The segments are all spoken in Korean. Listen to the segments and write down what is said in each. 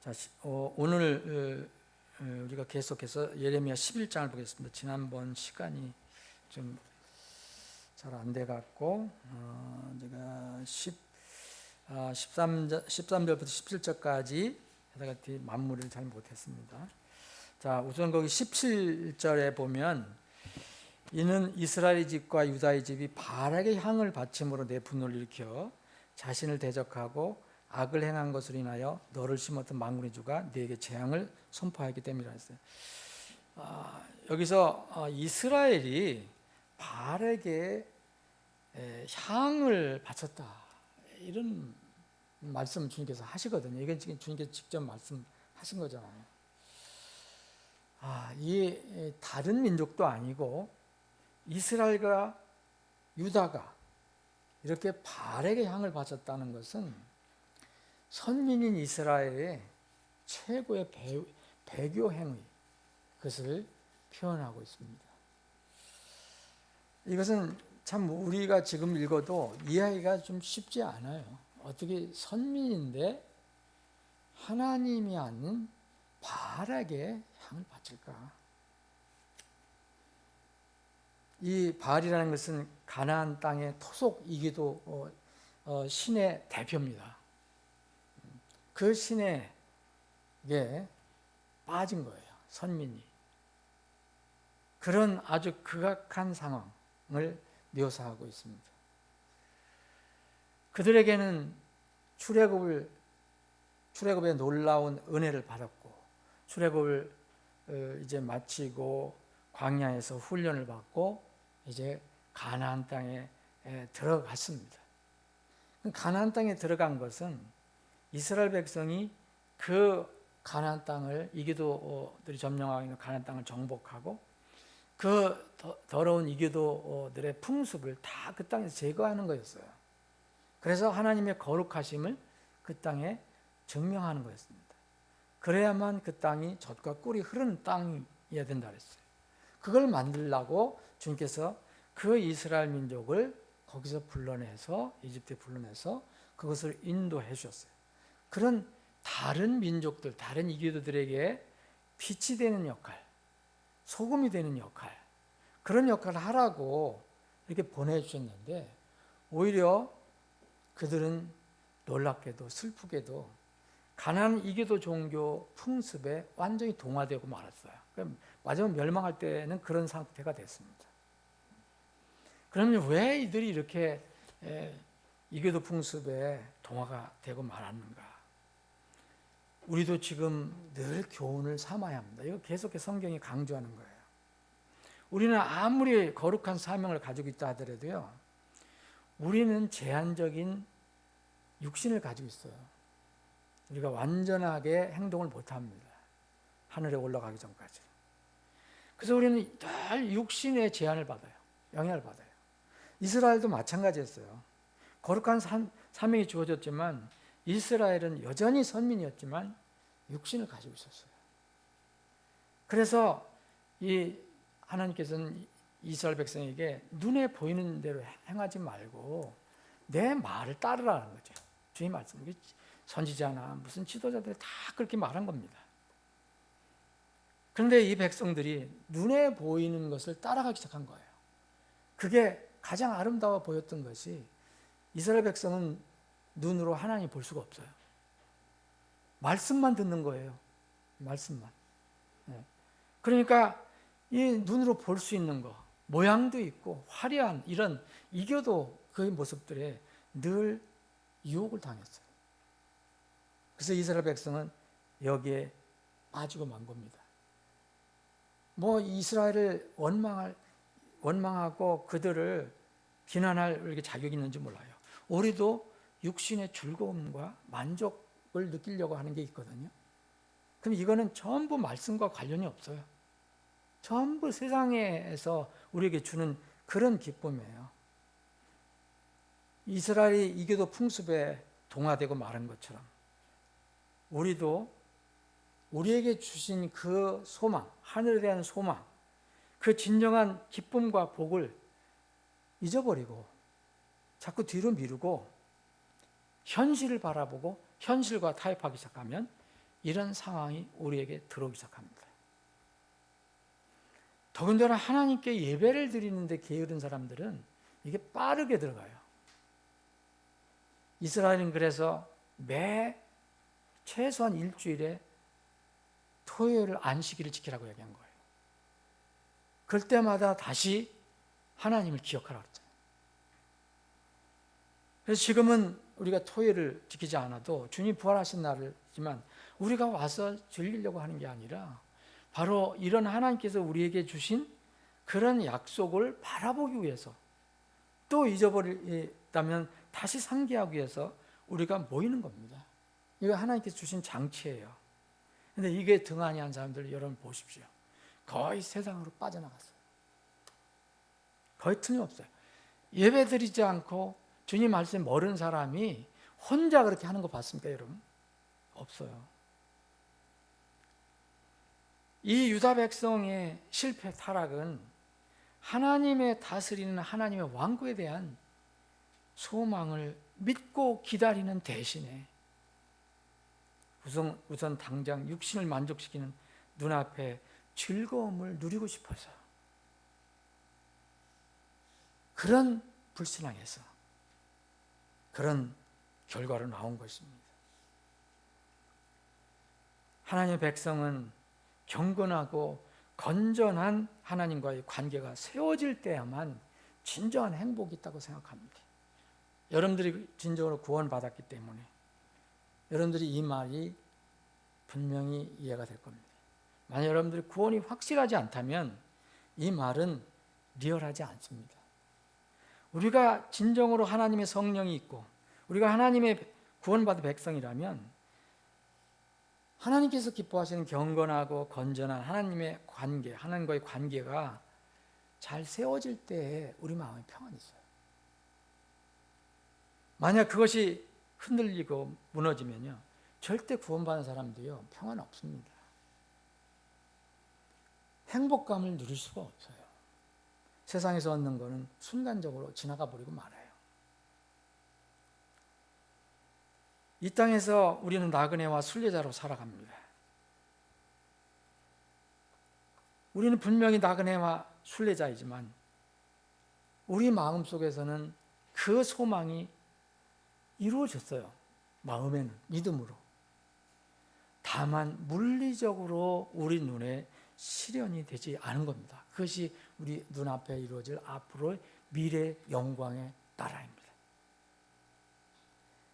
자, 시- 어, 오늘 어, 어, 우리가 계속해서 예레미야 11장을 보겠습니다. 지난번 시간이 좀 잘 안 돼 갖고 어, 제가 10 아, 13절 13절부터 17절까지 하다가 뒤 마무리를 잘 못했습니다. 자, 우선 거기 17절에 보면 이는 이스라엘 집과 유다의 집이 바락의 향을 바침으로 내 분노를 일으켜 자신을 대적하고 악을 행한 것으로 인하여 너를 심었던 망군의 주가 네게 재앙을 선포하였기 때문이라 했어요. 아, 여기서 어, 이스라엘이 바락에 에, 향을 바쳤다 이런 말씀을 주님께서 하시거든요. 이건 지금 주님께서 직접 말씀하신 거잖아요. 아, 이 에, 다른 민족도 아니고 이스라엘과 유다가 이렇게 발에게 향을 바쳤다는 것은 선민인 이스라엘의 최고의 배, 배교 행위 그것을 표현하고 있습니다. 이것은 참 우리가 지금 읽어도 이해하기가 좀 쉽지 않아요. 어떻게 선민인데 하나님이 아닌 바락에 향을 바칠까? 이 바알이라는 것은 가나안 땅의 토속이기도 어, 어, 신의 대표입니다. 그 신에게 빠진 거예요. 선민이. 그런 아주 극악한 상황을 묘사하고 있습니다. 그들에게는 출애굽을 출애굽의 놀라운 은혜를 받았고 출애굽을 어, 이제 마치고 광야에서 훈련을 받고 이제 가나안 땅에 에, 들어갔습니다. 가나안 땅에 들어간 것은 이스라엘 백성이 그 가나안 땅을 이교도들이 점령하고 있는 가나안 땅을 정복하고 그 더- 더러운 이교도들의 풍습을 다 그 땅에서 제거하는 거였어요. 그래서 하나님의 거룩하심을 그 땅에 증명하는 거였습니다. 그래야만 그 땅이 젖과 꿀이 흐르는 땅이어야 된다 그랬어요. 그걸 만들라고 주님께서 그 이스라엘 민족을 거기서 불러내서 이집트에 불러내서 그것을 인도해 주셨어요. 그런 다른 민족들, 다른 이교도들에게 빛이 되는 역할, 소금이 되는 역할, 그런 역할을 하라고 이렇게 보내주셨는데 오히려 그들은 놀랍게도 슬프게도 가난한 이교도 종교 풍습에 완전히 동화되고 말았어요. 마지막 멸망할 때는 그런 상태가 됐습니다. 그러면 왜 이들이 이렇게 에, 이교도 풍습에 동화가 되고 말았는가? 우리도 지금 늘 교훈을 삼아야 합니다. 이거 계속해서 성경이 강조하는 거예요. 우리는 아무리 거룩한 사명을 가지고 있다 하더라도요, 우리는 제한적인 육신을 가지고 있어요. 우리가 완전하게 행동을 못 합니다. 하늘에 올라가기 전까지. 그래서 우리는 늘 육신의 제한을 받아요. 영향을 받아요. 이스라엘도 마찬가지였어요. 거룩한 사- 사명이 주어졌지만 이스라엘은 여전히 선민이었지만 육신을 가지고 있었어요. 그래서 이 하나님께서는 이스라엘 백성에게 눈에 보이는 대로 행하지 말고 내 말을 따르라는 거죠. 주님 말씀. 선지자나 무슨 지도자들이 다 그렇게 말한 겁니다. 그런데 이 백성들이 눈에 보이는 것을 따라가기 시작한 거예요. 그게 가장 아름다워 보였던 것이 이스라엘 백성은 눈으로 하나님 볼 수가 없어요. 말씀만 듣는 거예요. 말씀만. 네. 그러니까 이 눈으로 볼 수 있는 거, 모양도 있고 화려한 이런 이교도 그 모습들에 늘 유혹을 당했어요. 그래서 이스라엘 백성은 여기에 빠지고 만 겁니다. 뭐 이스라엘을 원망할 원망하고 그들을 비난할 자격이 있는지 몰라요. 우리도 육신의 즐거움과 만족을 느끼려고 하는 게 있거든요. 그럼 이거는 전부 말씀과 관련이 없어요. 전부 세상에서 우리에게 주는 그런 기쁨이에요. 이스라엘이 이교도 풍습에 동화되고 마른 것처럼 우리도 우리에게 주신 그 소망, 하늘에 대한 소망, 그 진정한 기쁨과 복을 잊어버리고 자꾸 뒤로 미루고 현실을 바라보고 현실과 타협하기 시작하면 이런 상황이 우리에게 들어오기 시작합니다. 더군다나 하나님께 예배를 드리는데 게으른 사람들은 이게 빠르게 들어가요. 이스라엘은 그래서 매 최소한 일주일에 토요일 안식일을 지키라고 얘기한 거예요. 그럴 때마다 다시 하나님을 기억하라 그랬잖아요. 그래서 지금은 우리가 토요일을 지키지 않아도 주님 부활하신 날이지만 우리가 와서 즐기려고 하는 게 아니라 바로 이런 하나님께서 우리에게 주신 그런 약속을 바라보기 위해서 또 잊어버렸다면 다시 상기하기 위해서 우리가 모이는 겁니다. 이거 하나님께서 주신 장치예요. 근데 이게 등한히 한 사람들 여러분 보십시오. 거의 세상으로 빠져나갔어요. 거의 틀림없어요. 예배 드리지 않고 주님 말씀 모르는 사람이 혼자 그렇게 하는 거 봤습니까, 여러분? 없어요. 이 유다 백성의 실패 타락은 하나님의 다스리는 하나님의 왕국에 대한 소망을 믿고 기다리는 대신에 우선, 우선 당장 육신을 만족시키는 눈앞에 즐거움을 누리고 싶어서 그런 불신앙에서 그런 결과로 나온 것입니다. 하나님의 백성은 경건하고 건전한 하나님과의 관계가 세워질 때야만 진정한 행복이 있다고 생각합니다. 여러분들이 진정으로 구원받았기 때문에 여러분들이 이 말이 분명히 이해가 될 겁니다. 만약 여러분들이 구원이 확실하지 않다면 이 말은 리얼하지 않습니다. 우리가 진정으로 하나님의 성령이 있고 우리가 하나님의 구원받은 백성이라면 하나님께서 기뻐하시는 경건하고 건전한 하나님의 관계, 하나님과의 관계가 잘 세워질 때 우리 마음에 평안이 있어요. 만약 그것이 흔들리고 무너지면요. 절대 구원받은 사람도요. 평안 없습니다. 행복감을 누릴 수가 없어요. 세상에서 얻는 거는 순간적으로 지나가 버리고 말아요. 이 땅에서 우리는 나그네와 순례자로 살아갑니다. 우리는 분명히 나그네와 순례자이지만 우리 마음 속에서는 그 소망이 이루어졌어요. 마음에는 믿음으로. 다만 물리적으로 우리 눈에 실현이 되지 않은 겁니다. 그것이 우리 눈앞에 이루어질 앞으로의 미래 영광의 나라입니다.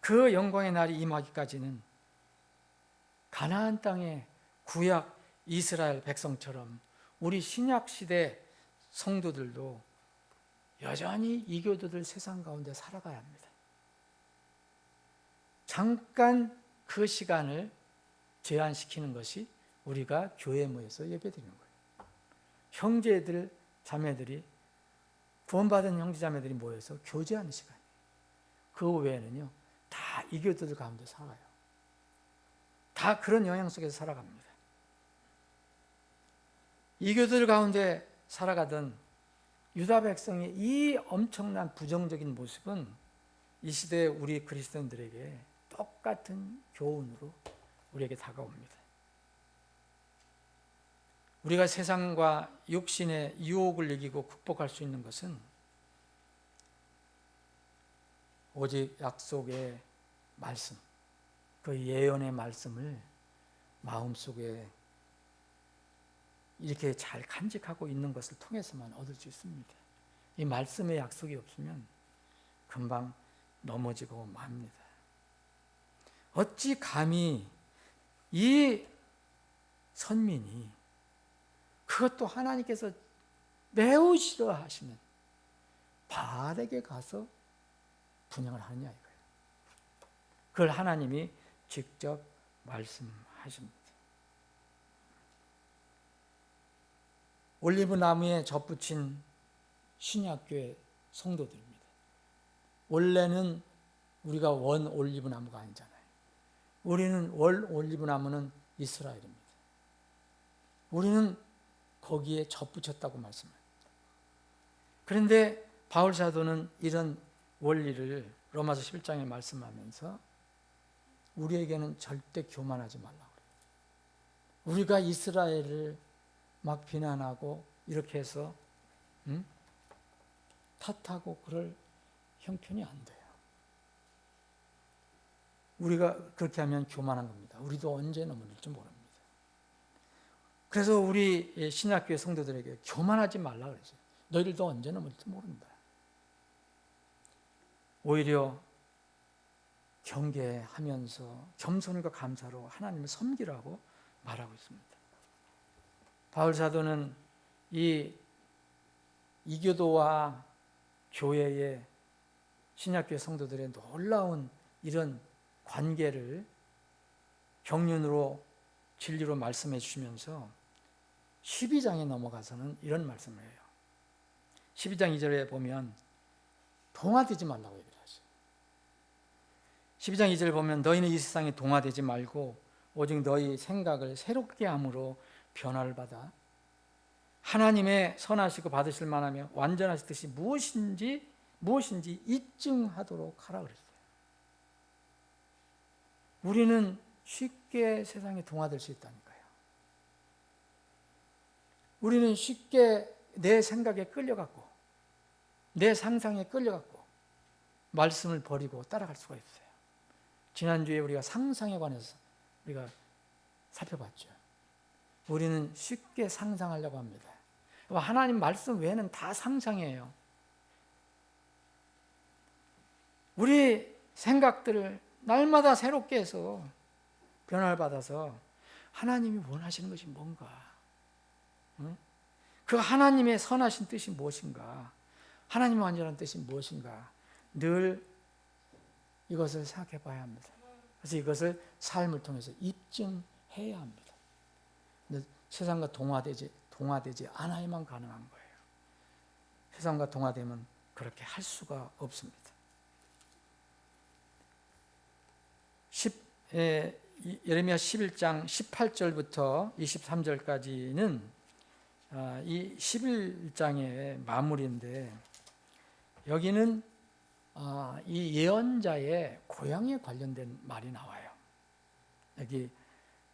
그 영광의 날이 임하기까지는 가나안 땅의 구약 이스라엘 백성처럼 우리 신약 시대 성도들도 여전히 이교도들 세상 가운데 살아가야 합니다. 잠깐 그 시간을 제한시키는 것이 우리가 교회 모여서 예배드리는 거예요. 형제들, 자매들이 구원받은 형제 자매들이 모여서 교제하는 시간이에요. 그 외에는요. 다 이교도들 가운데 살아요. 다 그런 영향 속에서 살아갑니다. 이교도들 가운데 살아가던 유다 백성의 이 엄청난 부정적인 모습은 이 시대 우리 그리스도인들에게 똑같은 교훈으로 우리에게 다가옵니다. 우리가 세상과 육신의 유혹을 이기고 극복할 수 있는 것은 오직 약속의 말씀, 그 예언의 말씀을 마음속에 이렇게 잘 간직하고 있는 것을 통해서만 얻을 수 있습니다. 이 말씀의 약속이 없으면 금방 넘어지고 맙니다. 어찌 감히 이 선민이 그것도 하나님께서 매우 싫어하시는 바알에게 가서 분양을 하느냐 이거예요. 그걸 하나님이 직접 말씀하십니다. 올리브 나무에 접붙인 신약교회 성도들입니다. 원래는 우리가 원 올리브 나무가 아니잖아요. 우리는 월 올리브 나무는 이스라엘입니다. 우리는 거기에 접붙였다고 말씀합니다. 그런데 바울 사도는 이런 원리를 로마서 11장에 말씀하면서 우리에게는 절대 교만하지 말라고 그래요. 우리가 이스라엘을 막 비난하고 이렇게 해서 음? 탓하고 그럴 형편이 안 돼요. 우리가 그렇게 하면 교만한 겁니다. 우리도 언제 넘어질지 모릅니다. 그래서 우리 신약교회 성도들에게 교만하지 말라 그랬어요. 너희들도 언제 넘어질지 모른다. 오히려 경계하면서 겸손과 감사로 하나님을 섬기라고 말하고 있습니다. 바울 사도는 이 이교도와 교회의 신약교회 성도들의 놀라운 이런 관계를 경륜으로 진리로 말씀해 주시면서 12장에 넘어가서는 이런 말씀을 해요. 12장 2절에 보면 동화되지 말라고 얘기를 하죠. 12장 2절 보면 너희는 이 세상에 동화되지 말고 오직 너희 생각을 새롭게 함으로 변화를 받아 하나님의 선하시고 받으실 만하며 완전하실 뜻이 무엇인지 무엇인지 입증하도록 하라 그랬어요. 우리는 쉽게 세상에 동화될 수 있다니까요. 우리는 쉽게 내 생각에 끌려갖고 내 상상에 끌려갖고 말씀을 버리고 따라갈 수가 있어요. 지난주에 우리가 상상에 관해서 우리가 살펴봤죠. 우리는 쉽게 상상하려고 합니다. 하나님 말씀 외에는 다 상상이에요. 우리 생각들을 날마다 새롭게 해서 변화를 받아서 하나님이 원하시는 것이 뭔가? 응? 그 하나님의 선하신 뜻이 무엇인가? 하나님의 완전한 뜻이 무엇인가? 늘 이것을 생각해 봐야 합니다. 그래서 이것을 삶을 통해서 입증해야 합니다. 세상과 동화되지, 동화되지 않아야만 가능한 거예요. 세상과 동화되면 그렇게 할 수가 없습니다. 10, 에, 예레미야 11장 18절부터 23절까지는 아, 이 11장의 마무리인데 여기는 아, 이 예언자의 고향에 관련된 말이 나와요. 여기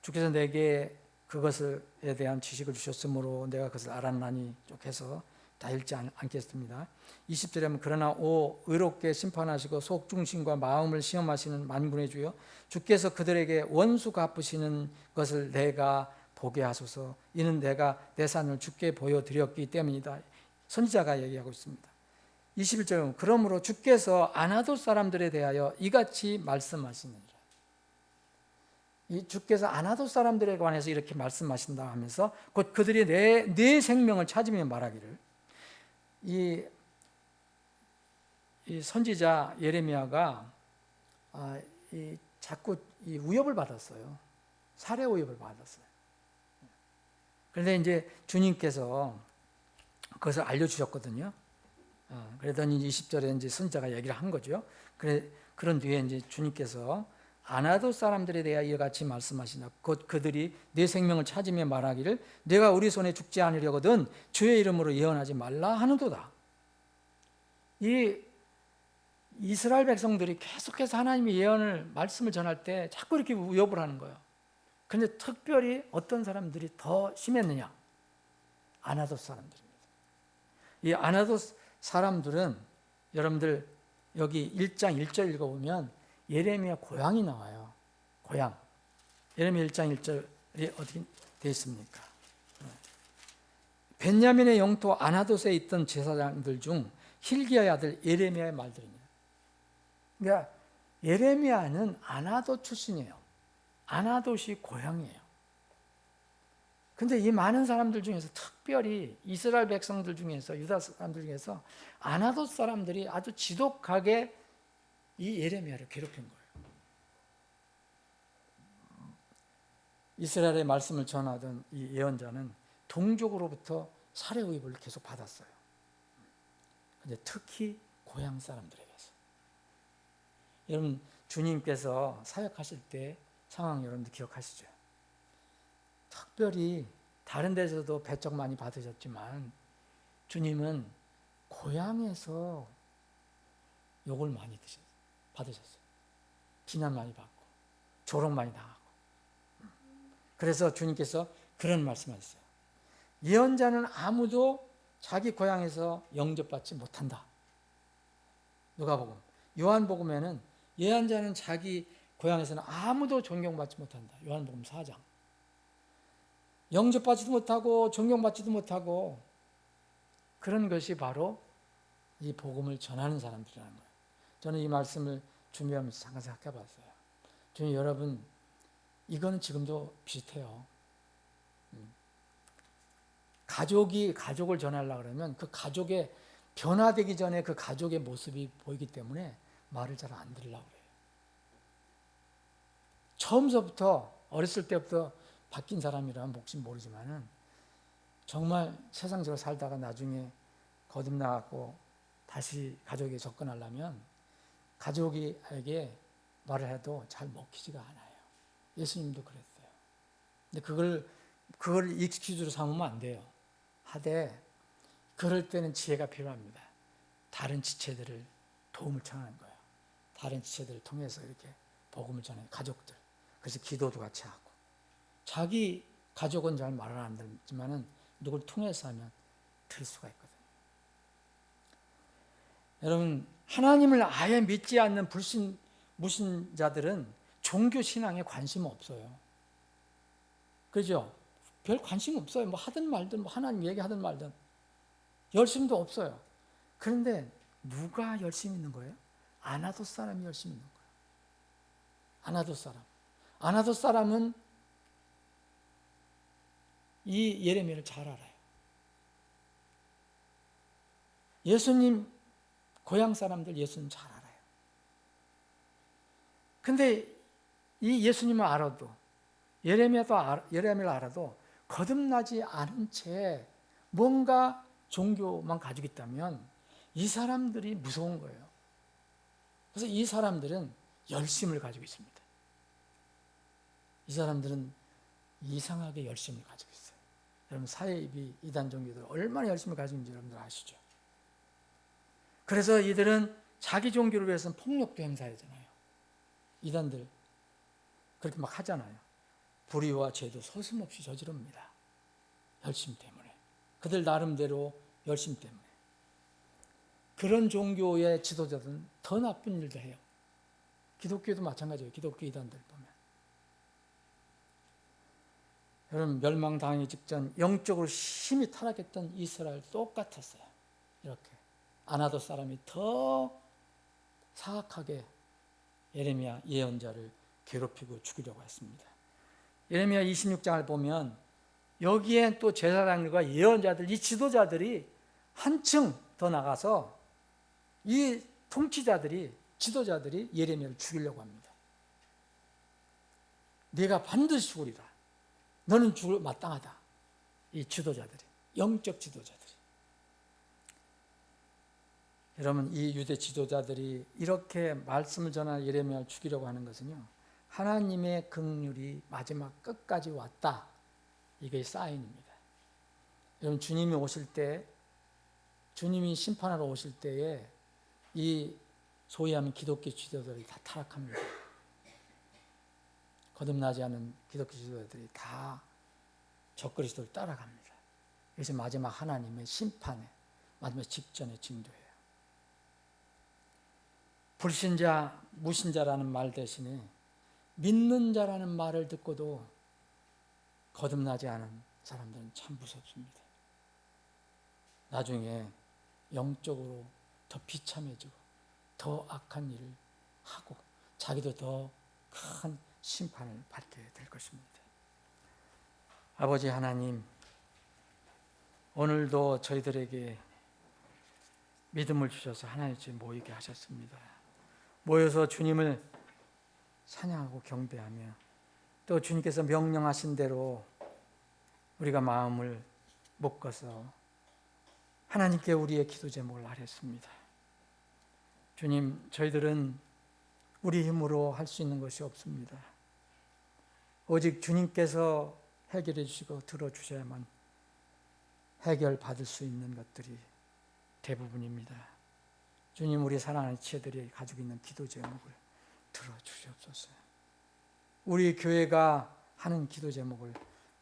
주께서 내게 그것에 대한 지식을 주셨으므로 내가 그것을 알았나니 쭉 해서 다 읽지 않, 겠습니다 20절에 하면 그러나 오 의롭게 심판하시고 속 중심과 마음을 시험하시는 만군의 주여 주께서 그들에게 원수 갚으시는 것을 내가 보게 하소서 이는 내가 내 산을 주께 보여드렸기 때문이다. 선지자가 얘기하고 있습니다. 21절은 그러므로 주께서 아나도 사람들에 대하여 이같이 말씀하시느니라. 이 주께서 아나도 사람들에 관해서 이렇게 말씀하신다 하면서 곧 그들이 내, 내 생명을 찾으며 말하기를 이, 이 선지자 예레미야가 아, 이 자꾸 이 위협을 받았어요. 살해 위협을 받았어요. 그런데 이제 주님께서 그것을 알려주셨거든요. 어, 그러더니 20절에 이제 선자가 얘기를 한 거죠. 그래, 그런 뒤에 이제 주님께서 아나도 사람들에 대하여 이와 같이 말씀하시나 곧 그들이 내 생명을 찾으며 말하기를 내가 우리 손에 죽지 않으려거든 주의 이름으로 예언하지 말라 하는도다. 이 이스라엘 백성들이 계속해서 하나님의 예언을 말씀을 전할 때 자꾸 이렇게 위협을 하는 거예요. 그런데 특별히 어떤 사람들이 더 심했느냐? 아나도 사람들입니다. 이 아나도 사람들은 여러분들 여기 1장 1절 읽어보면 예레미야 고향이 나와요. 고향. 예레미야 1장 1절이 어떻게 되어 있습니까? 벤야민의 영토 아나돗에 있던 제사장들 중 힐기야의 아들 예레미야의 말들입니다. 그러니까 예레미야는 아나돗 출신이에요. 아나돗이 고향이에요. 근데 이 많은 사람들 중에서 특별히 이스라엘 백성들 중에서 유다 사람들 중에서 아나돗 사람들이 아주 지독하게 이 예레미야를 괴롭힌 거예요. 이스라엘의 말씀을 전하던 이 예언자는 동족으로부터 살해 위협을 계속 받았어요. 근데 특히 고향 사람들에게서. 여러분 주님께서 사역하실 때 상황 여러분들 기억하시죠? 특별히 다른 데서도 배척 많이 받으셨지만 주님은 고향에서 욕을 많이 드셨어요. 받으셨어요. 비난 많이 받고 조롱 많이 당하고. 그래서 주님께서 그런 말씀하셨어요. 예언자는 아무도 자기 고향에서 영접받지 못한다. 누가복음. 요한복음에는 예언자는 자기 고향에서는 아무도 존경받지 못한다. 요한복음 4장. 영접받지도 못하고 존경받지도 못하고 그런 것이 바로 이 복음을 전하는 사람들이라는 거예요. 저는 이 말씀을 준비하면서 잠깐 생각해 봤어요. 주님 여러분 이거는 지금도 비슷해요. 음. 가족이 가족을 전하려고 그러면 그 가족의 변화되기 전에 그 가족의 모습이 보이기 때문에 말을 잘 안 들으려고 그래요. 처음서부터 어렸을 때부터 바뀐 사람이라면 몫이 모르지만은 정말 세상적으로 살다가 나중에 거듭나고 다시 가족에 접근하려면 가족에게 말을 해도 잘 먹히지가 않아요. 예수님도 그랬어요. 근데 그걸 그걸 익스큐즈로 삼으면 안 돼요. 하되 그럴 때는 지혜가 필요합니다. 다른 지체들을 도움을 청하는 거예요. 다른 지체들을 통해서 이렇게 복음을 전해 가족들. 그래서 기도도 같이 하고 자기 가족은 잘 말을 안 듣지만은 누굴 통해서 하면 들을 수가 있거든요. 여러분 하나님을 아예 믿지 않는 불신 무신자들은 종교 신앙에 관심 없어요. 그죠? 별 관심 없어요. 뭐 하든 말든 뭐 하나님 얘기하든 말든 열심도 없어요. 그런데 누가 열심히 있는 거예요? 아나도 사람이 열심히 있는 거예요. 아나도 사람. 아나도 사람은 이 예레미야를 잘 알아요. 예수님 고향 사람들 예수님 잘 알아요. 근데 이 예수님을 알아도 예레미야도 알아, 예레미야를 알아도 거듭나지 않은 채 뭔가 종교만 가지고 있다면 이 사람들이 무서운 거예요. 그래서 이 사람들은 열심을 가지고 있습니다. 이 사람들은 이상하게 열심을 가지고 있어요. 여러분 사회비 이단 종교들 얼마나 열심을 가지고 있는지 여러분들 아시죠? 그래서 이들은 자기 종교를 위해서는 폭력도 행사하잖아요. 이단들 그렇게 막 하잖아요. 불의와 죄도 서슴없이 저지릅니다. 열심 때문에. 그들 나름대로 열심 때문에. 그런 종교의 지도자들은 더 나쁜 일도 해요. 기독교도 마찬가지예요. 기독교 이단들 보면. 여러분 멸망당하기 직전 영적으로 심히 타락했던 이스라엘 똑같았어요. 이렇게 아나도 사람이 더 사악하게 예레미야 예언자를 괴롭히고 죽이려고 했습니다. 예레미야 26장을 보면 여기에 또 제사장들과 예언자들 이 지도자들이 한층 더 나가서 이 통치자들이 지도자들이 예레미야를 죽이려고 합니다. 네가 반드시 죽으리라. 너는 죽을 마땅하다. 이 지도자들이 영적 지도자들이 여러분 이 유대 지도자들이 이렇게 말씀을 전하는 예레미야를 죽이려고 하는 것은요. 하나님의 긍휼이 마지막 끝까지 왔다. 이게 사인입니다. 여러분 주님이 오실 때 주님이 심판하러 오실 때에 이 소위 하면 기독교 지도자들이 다 타락합니다. 거듭나지 않은 기독교 지도자들이 다 적그리스도를 따라갑니다. 그래서 마지막 하나님의 심판에 마지막 직전의 징조예요. 불신자, 무신자라는 말 대신에 믿는 자라는 말을 듣고도 거듭나지 않은 사람들은 참 무섭습니다. 나중에 영적으로 더 비참해지고 더 악한 일을 하고 자기도 더 큰 심판을 받게 될 것입니다. 아버지 하나님, 오늘도 저희들에게 믿음을 주셔서 하나님 집 모이게 하셨습니다. 모여서 주님을 찬양하고 경배하며 또 주님께서 명령하신 대로 우리가 마음을 묶어서 하나님께 우리의 기도 제목을 아뢰습니다. 주님, 저희들은 우리 힘으로 할 수 있는 것이 없습니다. 오직 주님께서 해결해 주시고 들어주셔야만 해결받을 수 있는 것들이 대부분입니다. 주님, 우리 사랑하는 지체들이 가지고 있는 기도 제목을 들어주시옵소서. 우리 교회가 하는 기도 제목을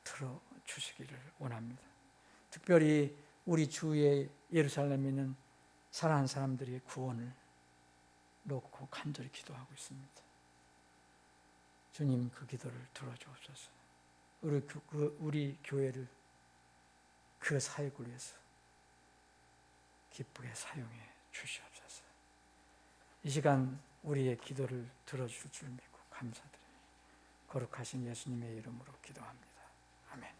들어 주시기를 원합니다. 특별히 우리 주의 예루살렘에 있는 사랑하는 사람들의 구원을 놓고 간절히 기도하고 있습니다. 주님 그 기도를 들어주옵소서. 우리, 교- 그- 우리 교회를 그 사역을 위해서 기쁘게 사용해 주시옵소서. 이 시간 우리의 기도를 들어줄 줄 믿고 감사드립니다. 거룩하신 예수님의 이름으로 기도합니다. 아멘.